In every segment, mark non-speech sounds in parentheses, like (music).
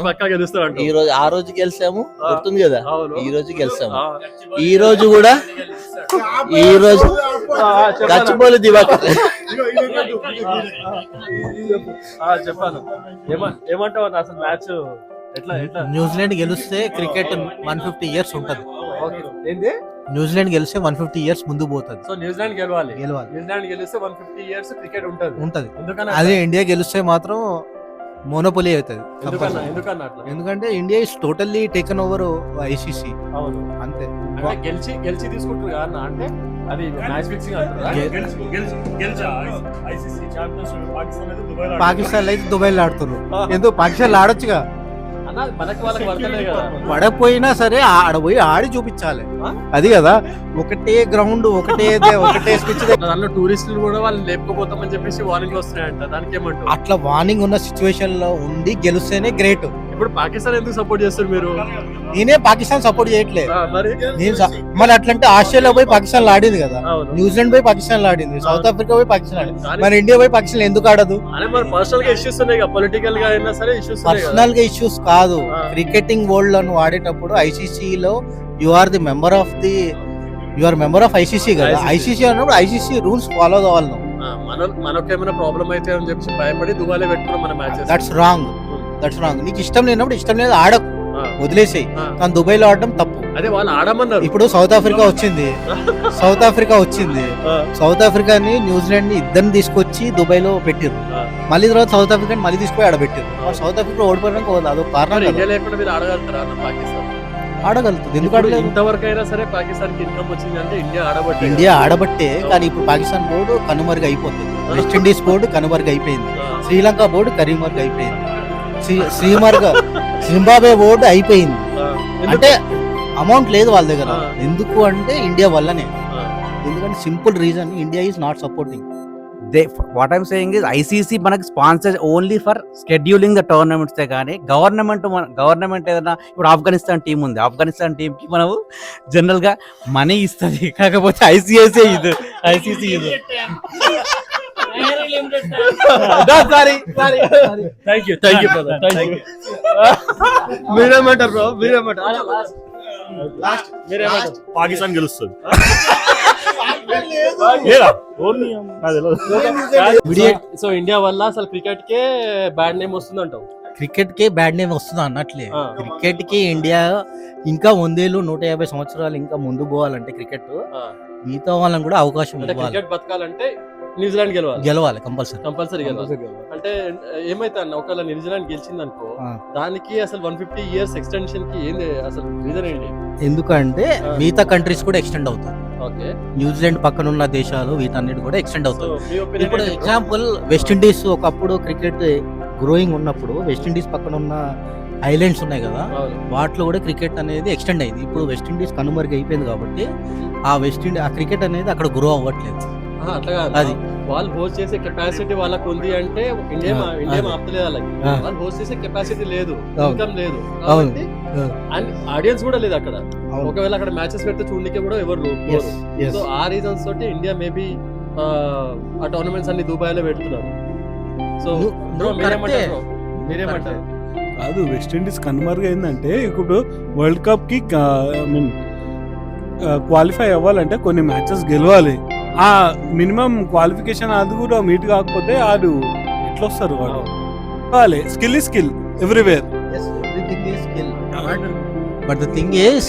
పక్కా ఈ. రోజు ఆ రోజు గెలిచాము గుర్తుంది కదా. ఈ రోజు గెలిచాము. ఈ రోజు కూడా ఈ రోజు. గచ్చిబౌలి దివాకర్. ఆ, చెప్పాను. ఏమ- ఏమంటావు అన్న అసలు మ్యాచ్? ఎట్లా ఎట్లా? న్యూజిలాండ్ గెలిస్తే క్రికెట్ వన్ ఫిఫ్టీ ఇయర్స్ ఉంటది. న్యూజిలాండ్ గెలిస్తే వన్ ఫిఫ్టీ ఇయర్స్ ముందు పోతుంది. సో న్యూజిలాండ్ గెలవాలి. గెలవాలి. న్యూజిలాండ్ గెలిస్తే వన్ ఫిఫ్టీ ఇయర్స్ క్రికెట్ ఉంటది. ఉంటది. అదే ఇండియా గెలిస్తే మాత్రం మోనోపొలీ అవుతుంది ఎందుకంటే India is totally taken over ICC అవును. అంతే. అంటే గెలిచి గెలిచి తీసుకుంటారు కదా అన్న? అంటే అది మ్యాచ్ ఫిక్సింగ్ అంటారా పాకిస్తాన్ అయితే దుబాయ్ ఆడుతున్నారు. ఎందుకు? పాకిస్తాన్ ఆడొచ్చుగా? పడకపోయినా సరే ఆడ పోయి ఆడి చూపించాలి? అది కదా. ఒకటే గ్రౌండ్ ఒకటే ఒకటే స్పిచ్ దానిలో టూరిస్టులు కూడా వాళ్ళు లేపుకోపోతామని చెప్పేసి వార్నింగ్ వస్తున్నాయంట. దానికి ఏమంటారు అట్లా వార్నింగ్ ఉన్న సిచ్యువేషన్లో ఉండి గెలిస్తేనే గ్రేట్ ఇప్పుడు పాకిస్తాన్ ఎందుకు సపోర్ట్ చేస్తారు మీరు? నేనే పాకిస్తాన్ సపోర్ట్ చేయట్లే. ఆ, మరి? నేను స- మరి అట్లంటే ఆస్ట్రేలియా పోయి పాకిస్తాన్లో ఆడింది కదా. అవును. న్యూజిలాండ్ పోయి పాకిస్తాన్లో ఆడింది సౌత్ ఆఫ్రికా పోయి పాకిస్తాన్ ఆడింది. మరి ఇండియా పోయి పాకిస్తాన్ ఎందుకు ఆడదు? మరి పర్సనల్గా ఇష్యూస్ ఉన్నాయి కదా. పొలిటికల్గా అయినా సరే ఇష్యూస్ ఉన్నాయి కదా. పర్సనల్గా ఇష్యూస్ కాదు. ఆ. క్రికెటింగ్ వరల్డ్లో నువ్వు ఆడేటప్పుడు ఐసీసీ లో you are the member of the you are member of ICC కదా. ICC. ఐసీసీ అన్నప్పుడు ఐసీసీ రూల్స్ ఫాలో కావాలి. మన మనకు ఏమైనా ప్రాబ్లం అయితే అని చెప్పి భయపడి దుబాయ్ పెట్టుకున్నాం మన matches that's wrong that's wrong నీకు ఇష్టం లేనప్పుడు ఇష్టం లేదు ఆడకు. వదిలేసేయి. కానీ దుబాయ్లో ఆడడం తప్పు. అదే వాళ్ళు ఆడమన్నారు. ఇప్పుడు సౌత్ ఆఫ్రికా వచ్చింది. సౌత్ ఆఫ్రికా వచ్చింది. సౌత్ ఆఫ్రికాని న్యూజిలాండ్ని ఇద్దరిని తీసుకొచ్చి దుబాయ్లో పెట్టిర్రు. ఆ. మళ్ళీ తర్వాత సౌత్ ఆఫ్రికాని మళ్ళీ తీసుకుపోయి ఆడబెట్టారు సౌత్ ఆఫ్రికా ఓడిపోవడానికి అదొక కారణం ఆడగలుగుతుంది ఎందుకు ఆడలేదు? ఇంతవరకు అయినా సరే పాకిస్తాన్కి ఇన్కమ్ వచ్చింది అంటే ఇండియా ఆడబట్టి ఇండియా ఆడబట్టే కానీ ఇప్పుడు పాకిస్తాన్ బోర్డు కనుమరుగు అయిపోతుంది వెస్ట్ ఇండీస్ బోర్డు కనుమరుగు అయిపోయింది శ్రీలంక బోర్డు కరీమరుగు అయిపోయింది శ్రీమరుగ జింబాబే బోర్డు అయిపోయింది. అంటే అమౌంట్ లేదు వాళ్ళ దగ్గర. ఎందుకు అంటే ఇండియా వల్లనే. ఎందుకంటే simple reason India is not supporting. They what I'm saying is ICC మనకి sponsor only for scheduling the tournaments కానీ గవర్నమెంట్ గవర్నమెంట్ ఏదైనా ఇప్పుడు ఆఫ్ఘనిస్తాన్ టీం ఉంది. ఆఫ్ఘనిస్తాన్ టీం కి మనము జనరల్గా మనీ ఇస్తుంది. కాకపోతే ఐసీఐసీ ఇది. ఐసీసీ ఇది. (laughs) Sorry sorry thank you thank you brother thank you మీరేమంటారు బ్రో మీరేమంటారు? మీరేమంటారు? పాకిస్తాన్ గెలుస్తుంది. సో ఇండియా వల్ల అసలు క్రికెట్ కే బ్యాడ్ నేమ్ వస్తుంది అంటావు క్రికెట్కి బ్యాడ్ నేమ్ వస్తుంది అన్నట్లే. క్రికెట్కి ఇండియా ఇంకా వందేళ్ళు నూట యాభై సంవత్సరాలు ఇంకా ముందు పోవాలంటే క్రికెట్. మిగతా వాళ్ళని కూడా అవకాశం క్రికెట్ బతకాలంటే న్యూజిలాండ్ గెలవాలి. గెలవాలి కంపల్సరీ. కంపల్సరీ గెలవాలి. అంటే ఏమైతే అన్న ఒకవేళ న్యూజిలాండ్ గెలిచింది అనుకో. దానికి అసలు వన్ ఫిఫ్టీ ఇయర్స్ ఎక్స్టెన్షన్కి ఏంది అసలు రీజన్ ఏంటి? ఎందుకంటే. మిగతా కంట్రీస్ కూడా ఎక్స్టెండ్ అవుతాయి. ఓకే. న్యూజిలాండ్ పక్కన ఉన్న దేశాలు వీటన్నిటి కూడా ఎక్స్టెండ్ అవుతాయి. ఇప్పుడు ఎగ్జాంపుల్ వెస్ట్ ఇండీస్ ఒకప్పుడు క్రికెట్ గ్రోయింగ్ ఉన్నప్పుడు వెస్ట్ ఇండీస్ పక్కన ఉన్న ఐలాండ్స్ ఉన్నాయి కదా వాటిలో కూడా క్రికెట్ అనేది ఎక్స్టెండ్ అయింది. ఇప్పుడు వెస్ట్ ఇండీస్ కనుమరుగు అయిపోయింది కాబట్టి ఆ వెస్ట్ ఇండీ ఆ క్రికెట్ అనేది అక్కడ గ్రో అవ్వట్లేదు. అది. వాళ్ళు హోస్ట్ చేసే కెపాసిటీ వాళ్ళకు ఉంది అంటే ఇండియా ఇండియా. ఆపలేదు వాళ్ళకి. వాళ్ళు హోస్ట్ చేసే కెపాసిటీ లేదు. ఇన్కమ్ లేదు. కాబట్టి. అండ్ ఆడియన్స్ కూడా లేదు అక్కడ. ఒకవేళ అక్కడ మ్యాచెస్ పెడితే చూడడానికి కూడా ఎవరు. సో ఆ రీజన్స్ తోటి ఇండియా మేబీ ఆ టోర్నమెంట్స్ అన్ని దుబాయ్లో పెడుతున్నారు సో మీరేమంటారు? మీరేమంటారు కాదు వెస్టిండీస్ కనుమరుగైందంటే ఇప్పుడు వరల్డ్ కప్కి ఐ మీన్ క్వాలిఫై అవ్వాలంటే కొన్ని మ్యాచెస్ గెలవాలి ఆ మినిమం క్వాలిఫికేషన్ అది కూడా మీట్ కాకపోతే ఆడు ఎట్లా వస్తారు వాడు కావాలే skill is skill everywhere. But the thing is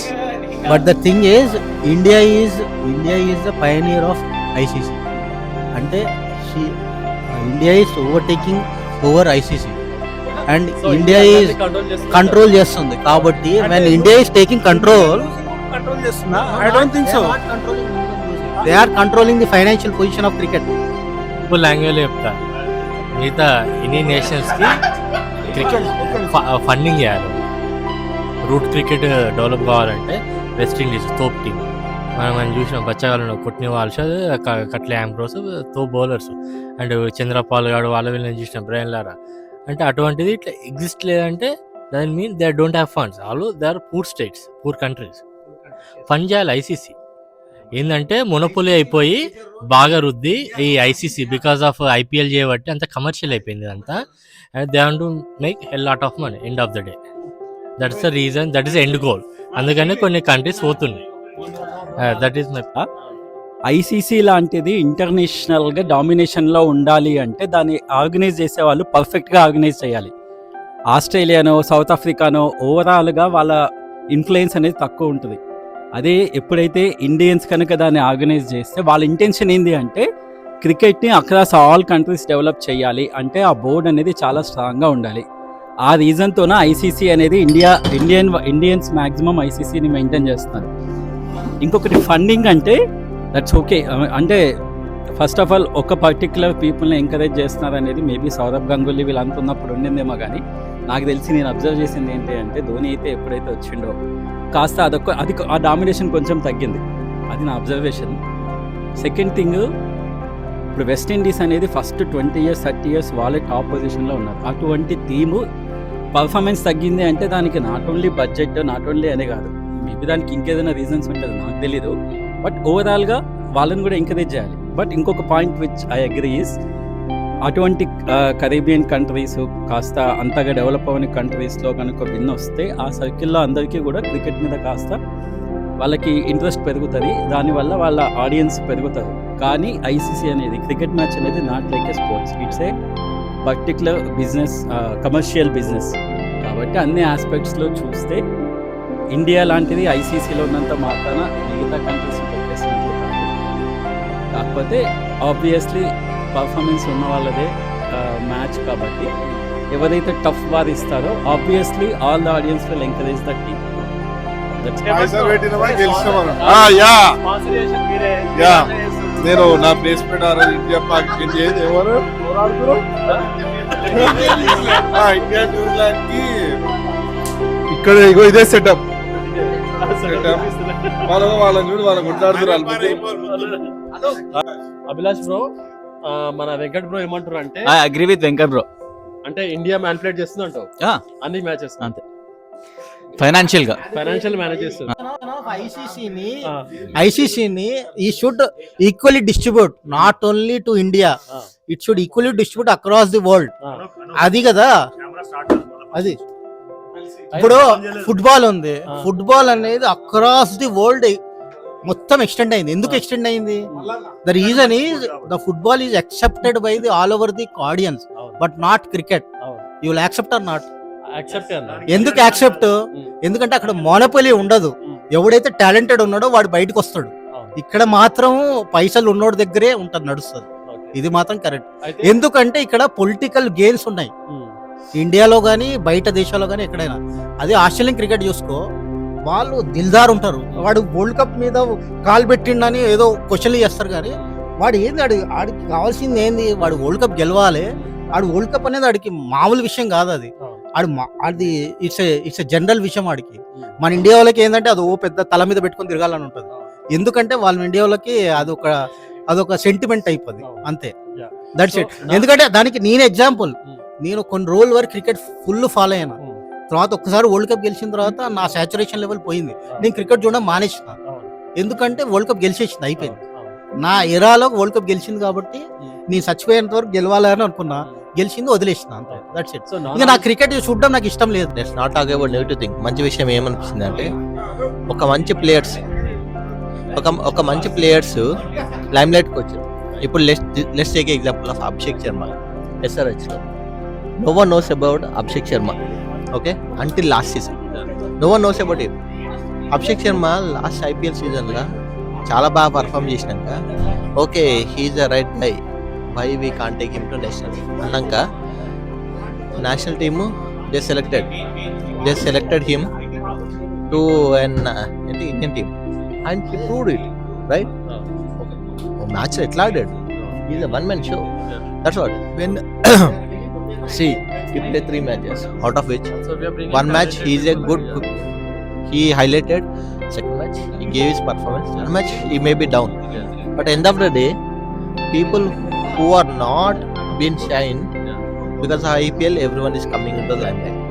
but the thing is India is India is the pioneer of ICC అంటే India is overtaking over ICC and India is control చేస్తుంది. కాబట్టి when India is taking control control they are controlling the financial position of cricket. Simple లాంగ్వేజ్లో చెప్తా. మిగతా ఎన్ని నేషన్స్కి cricket funding చేయాలి. Root cricket develop కావాలంటే వెస్ట్ ఇండీస్ తోప్ టీం మనం మనం చూసిన బచ్చగాళ్ళు కొట్టిన వాళ్ళు కట్ల యాంబ్రోస్తో బౌలర్స్ అండ్ చంద్రపాల్ గారు వాళ్ళ వీళ్ళని చూసిన బ్రెయిన్ లారా అంటే అటువంటిది ఇట్లా ఎగ్జిస్ట్ లేదంటే దాని mean they don't have funds all they are poor states poor countries fund చేయాలి ఐసీసీ ఏంటంటే మునపులి అయిపోయి బాగా రుద్ది ఈ ఐసీసీ బికాస్ ఆఫ్ ఐపీఎల్ చేయబట్టి అంత కమర్షియల్ అయిపోయింది అంతా and they to make a lot of money end of the day that is the reason that is end goal అందుకని కొన్ని కంట్రీస్ పోతున్నాయి. దట్ ఈస్ మై ఐసీసీ లాంటిది ఇంటర్నేషనల్గా డామినేషన్లో ఉండాలి అంటే దాన్ని ఆర్గనైజ్ చేసే వాళ్ళు పర్ఫెక్ట్గా ఆర్గనైజ్ చేయాలి. ఆస్ట్రేలియానో సౌత్ ఆఫ్రికానో ఓవరాల్గా వాళ్ళ ఇన్ఫ్లుయెన్స్ అనేది తక్కువ ఉంటుంది. అదే ఎప్పుడైతే ఇండియన్స్ కనుక దాన్ని ఆర్గనైజ్ చేస్తే వాళ్ళ ఇంటెన్షన్ ఏంటి అంటే క్రికెట్ని అక్రాస్ ఆల్ కంట్రీస్ డెవలప్ చేయాలి. అంటే ఆ బోర్డ్ అనేది చాలా స్ట్రాంగ్గా ఉండాలి. ఆ రీజన్తోన ఐసీసీ అనేది ఇండియా ఇండియన్ ఇండియన్స్ మ్యాక్సిమం ఐసీసీని మెయింటైన్ చేస్తున్నారు. ఇంకొకటి ఫండింగ్ అంటే దట్స్ ఓకే అంటే ఫస్ట్ ఆఫ్ ఆల్ ఒక పర్టికులర్ పీపుల్ని ఎంకరేజ్ చేస్తున్నారు అనేది మేబీ సౌరభ్ గంగూలీ వీళ్ళు ఉన్నప్పుడు ఉండిందేమో కానీ నాకు తెలిసి నేను అబ్జర్వ్ చేసింది ఏంటి అంటే ధోని అయితే ఎప్పుడైతే వచ్చిండో కాస్త అదొక అది ఆ డామినేషన్ కొంచెం తగ్గింది. అది నా అబ్జర్వేషన్ సెకండ్ థింగ్ ఇప్పుడు వెస్టిండీస్ అనేది first twenty years thirty years వాళ్ళే టాప్ పొజిషన్లో ఉన్నారు. అటువంటి టీము పర్ఫార్మెన్స్ తగ్గింది అంటే దానికి not only budget not only అనే కాదు. మేబీ దానికి ఇంకేదైనా రీజన్స్ ఉంటుంది నాకు తెలీదు. బట్ ఓవరాల్గా వాళ్ళని కూడా ఎంకరేజ్ చేయాలి. బట్ ఇంకొక point which I agree is అటువంటి కరీబియన్ కంట్రీస్ కాస్త అంతగా డెవలప్ అవని కంట్రీస్లో కనుక విన్ వస్తే ఆ సర్కిల్లో అందరికీ కూడా క్రికెట్ మీద కాస్త వాళ్ళకి ఇంట్రెస్ట్ పెరుగుతుంది. దానివల్ల వాళ్ళ ఆడియన్స్ పెరుగుతారు కానీ ఐసీసీ అనేది క్రికెట్ మ్యాచ్ అనేది not like a sports it's a particular business commercial business కాబట్టి అన్ని ఆస్పెక్ట్స్లో చూస్తే ఇండియా లాంటిది ఐసీసీలో ఉన్నంత మాత్రాన మిగతా కంట్రీస్ కాకపోతే ఆబ్వియస్లీ పర్ఫార్మెన్స్ ఉన్న వాళ్ళదే మ్యాచ్ కాబట్టి. ఎవరైతే టఫ్ వార్ ఇస్తారో obviously all the audience will encourage the team నేను నా ప్లేస్మెంట్ ఆ రోజు ఇండియా పాక్ ఇండియా ఏది ఎవరు? ఆ, ఇండియా న్యూజిలాండ్కి ఇక్కడ ఇగో ఇదే సెటప్ సెటప్ వాళ్ళు వాళ్ళని చూడు వాళ్ళని కొట్లాడుతున్నారు అభిలాష్ బ్రో మన వెంకట్ బ్రో ఏమంటారు అంటే I agree with Venkat bro. అంటే ఇండియా మ్యాన్పులేట్ చేస్తుంది అంటావు. అన్ని మ్యాచెస్ అంతే. ఫైనాన్షియల్గా. ఫైనాన్షియల్ మేనేజ్ చేస్తుంది. ఐసీసీని ఐసీసీని ఈ should equally distribute not only to India it should equally distribute across the world. అది కదా? అది. ఇప్పుడు ఫుట్బాల్ ఉంది. ఫుట్బాల్ అనేది అక్రాస్ ది వరల్డ్ మొత్తం ఎక్స్టెండ్ అయింది. ఎందుకు ఎక్స్టెండ్ అయింది? The reason is the football is accepted by the all over the audience but not cricket. You will accept or not ఎందుకు యాక్సెప్ట్ ఎందుకంటే అక్కడ మోనపలి ఉండదు. Mm. ఎవడైతే టాలెంటెడ్ ఉన్నాడో వాడు బయటకు వస్తాడు. ఇక్కడ మాత్రం పైసలు ఉన్నోడి దగ్గరే ఉంటుంది నడుస్తుంది. ఇది మాత్రం కరెక్ట్ ఎందుకంటే ఇక్కడ పొలిటికల్ గేమ్స్ ఉన్నాయి. ఉమ్, ఇండియాలో కానీ బయట దేశాల్లో కానీ ఎక్కడైనా. అదే ఆస్ట్రేలియన్ క్రికెట్ చూసుకో. వాళ్ళు దిల్దార్ ఉంటారు. వాడు వరల్డ్ కప్ మీద కాలు పెట్టిండని ఏదో క్వశ్చన్లు చేస్తారు కానీ వాడు ఏంది ఆడి ఆడికి కావాల్సింది ఏంది? వాడు వరల్డ్ కప్ గెలవాలి. ఆడు వరల్డ్ కప్ అనేది ఆడికి మామూలు విషయం కాదు అది. ఆడు మా- అది ఇట్స్ ఇట్స్ జనరల్ విషయం ఆడికి. మన ఇండియా వాళ్ళకి ఏంటంటే అది ఓ పెద్ద తల మీద పెట్టుకొని తిరగాలని ఉంటుంది. ఎందుకంటే వాళ్ళ ఇండియా వాళ్ళకి అదొక అదొక సెంటిమెంట్ అయిపోద్ది. అంతే. దట్స్ ఇట్ ఎందుకంటే దానికి నేను ఎగ్జాంపుల్. నేను కొన్ని రోజుల వరకు క్రికెట్ ఫుల్ ఫాలో అయ్యాను తర్వాత ఒక్కసారి వరల్డ్ కప్ గెలిచిన తర్వాత నా సాచురేషన్ లెవెల్ పోయింది. నేను క్రికెట్ చూడడం మానేసిన. ఎందుకంటే వరల్డ్ కప్ గెలిచేసింది అయిపోయింది. నా ఎరాలో వరల్డ్ కప్ గెలిచింది కాబట్టి. నేను చచ్చిపోయేంత వరకు గెలవాలని అనుకున్నా. గెలిచింది వదిలేసిన అంతే. దట్స్ ఇట్ సో నా- ఇంకా నా క్రికెట్ చూడడం నాకు ఇష్టం లేదు. Let's not talk about negative thing మంచి విషయం ఏమనిపిస్తుంది అంటే ఒక మంచి ప్లేయర్స్ ఒక ఒక మంచి ప్లేయర్స్ లైమ్ లైట్కి వచ్చారు. ఇప్పుడు less less take example of Abhishek Sharma ఎస్ఆర్హెచ్లో no one knows about Abhishek Sharma okay? Until last season no one knows about it Abhishek Sharma last IPL సీజన్లో చాలా బాగా పర్ఫామ్ చేసినాక okay he is the right by why we contact him to national అన్నాక national team they selected they selected him to in అంటే Indian team and he proved it right match ఎట్లా ఆడాడు? Is one man show that's what when see he played three matches. Out of which So we are one match he is a good he highlighted. Second match he gave his performance. Third match he may be down. But end of the day people who are not been shine because of IPL everyone is coming into the limelight.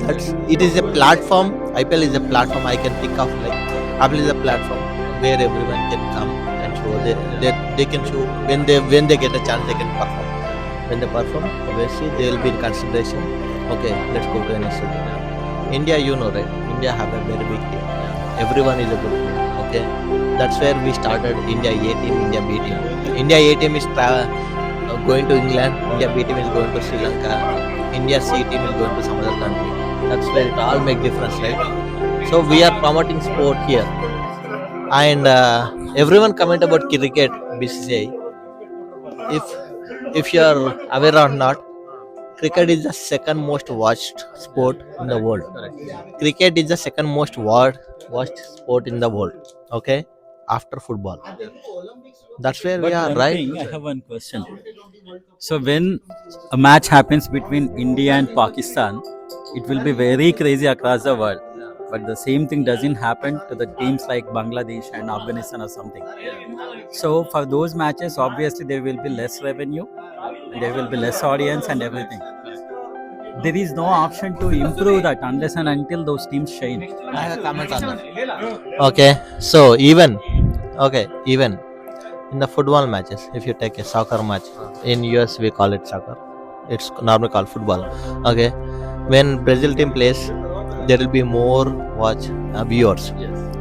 That's it is a platform. IPL is a platform. I can think of like Apple is a platform where everyone can come and show they, they, they can show when they when they get a chance they can perform. When they perform, obviously they will be in consideration. Okay, let's go to next city. India, you know, right? India have a very big team. Everyone is a good player. Okay, that's where we started India A team, India B team. India A team is tra- uh, going to England. India B team is going to Sri Lanka. India C team is going to some other country. That's where it all make difference, right? So we are promoting sport here, and uh, everyone comment about cricket BCCI. If if you are aware or not, cricket is the second most watched sport in the world. Cricket is the second most wa- watched sport in the world. Okay, after football. That's where we are, one right? thing, I have one question. So when a match happens between India and Pakistan, it will be very crazy across the world. But the same thing doesn't happen to the teams like Bangladesh and Afghanistan or something. So for those matches, obviously there will be less revenue, there will be less audience and everything. There is no option to improve that unless and until those teams shine. I have a comment on that. Okay, so even okay, even in the football matches, if you take a soccer match in US, we call it soccer. It's normally called football. Okay, when Brazil team plays, there will be more watch uh, viewers.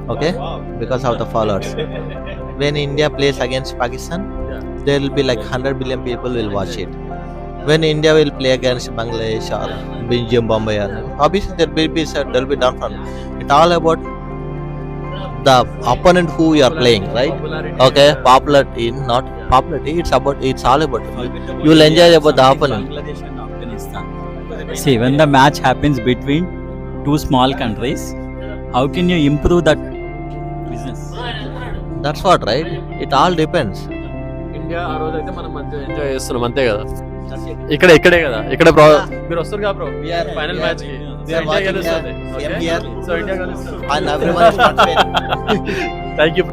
Okay, because of the followers. (laughs) When India plays against Pakistan, there will be like 100 billion people will watch it. When India will play against Bangladesh or Belgium, Bombay, or obviously there will be there will be down from it all about the opponent who you are playing, right? Okay, popularity, not popularity. It's about it's all about you will enjoy about the opponent. Bangladesh and Afghanistan. See, when the match happens between two small countries how can you improve that that's what right it all depends India ఆ రోజు అయితే మనం enjoy చేస్తున్నాం అంతే కదా? ఇక్కడ ఇక్కడే కదా? ఇక్కడ మీరు వస్తారు కదా bro final match thank you